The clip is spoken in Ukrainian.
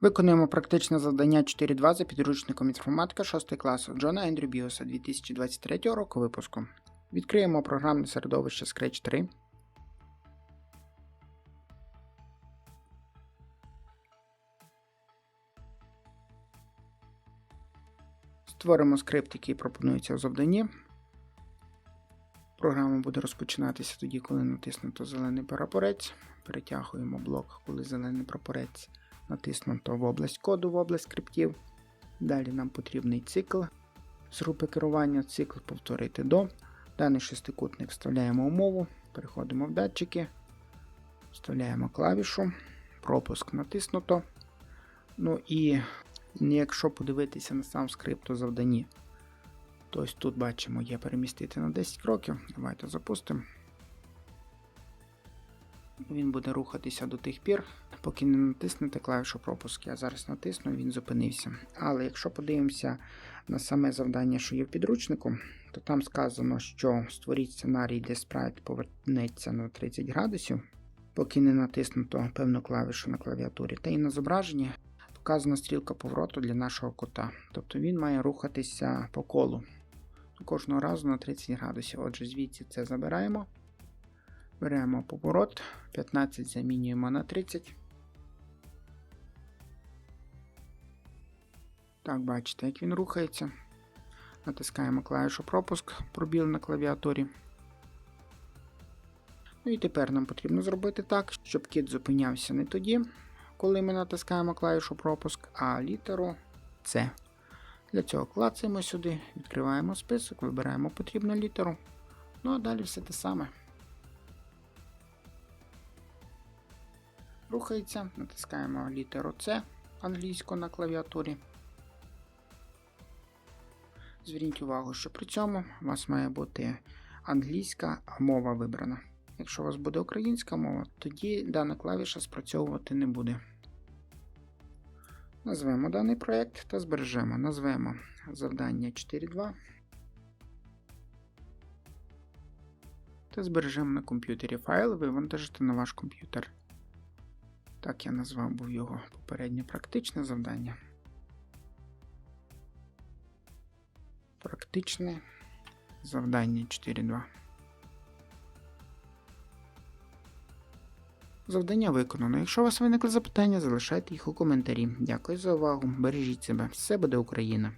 Виконуємо практичне завдання 4.2 за підручником інформатика 6 класу Джона Ендрю Біоса 2023 року випуску. Відкриємо програмне середовище Scratch 3. Створимо скрипт, який пропонується у завданні. Програма буде розпочинатися тоді, коли натиснуто зелений прапорець. Перетягуємо блок, коли зелений прапорець натиснуто в область коду, в область скриптів. Далі нам потрібний цикл з групи керування, цикл повторити до. Даний шестикутник вставляємо умову, переходимо в датчики, вставляємо клавішу, пропуск натиснуто. Ну і якщо подивитися на сам скрипт у завданні, то ось тут бачимо, є перемістити на 10 кроків. Давайте запустимо. Він буде рухатися до тих пір, поки не натиснете клавішу пропуск. Я зараз натисну, він зупинився. Але якщо подивимося на саме завдання, що є в підручнику, то там сказано, що створіть сценарій, де спрайт повернеться на 30 градусів, поки не натиснуто певну клавішу на клавіатурі. Та і на зображенні показана стрілка повороту для нашого кота. Тобто він має рухатися по колу кожного разу на 30 градусів. Отже, звідси це забираємо. Беремо поворот, 15 замінюємо на 30. Так, бачите, як він рухається. Натискаємо клавішу пропуск, пробіл на клавіатурі. Ну і тепер нам потрібно зробити так, щоб кіт зупинявся не тоді, коли ми натискаємо клавішу пропуск, а літеру С. Для цього клацаємо сюди, відкриваємо список, вибираємо потрібну літеру. Ну а далі все те саме. Рухається, натискаємо літеру С англійську на клавіатурі. Зверніть увагу, що при цьому у вас має бути англійська мова вибрана. Якщо у вас буде українська мова, тоді дана клавіша спрацьовувати не буде. Назвемо даний проєкт та збережемо. Назвемо завдання 4.2 та збережемо на комп'ютері файл, вивантажити на ваш комп'ютер. Так я назвав був його попереднє практичне завдання. Практичне завдання 4.2. Завдання виконано. Якщо у вас виникли запитання, залишайте їх у коментарі. Дякую за увагу. Бережіть себе. Все буде Україна!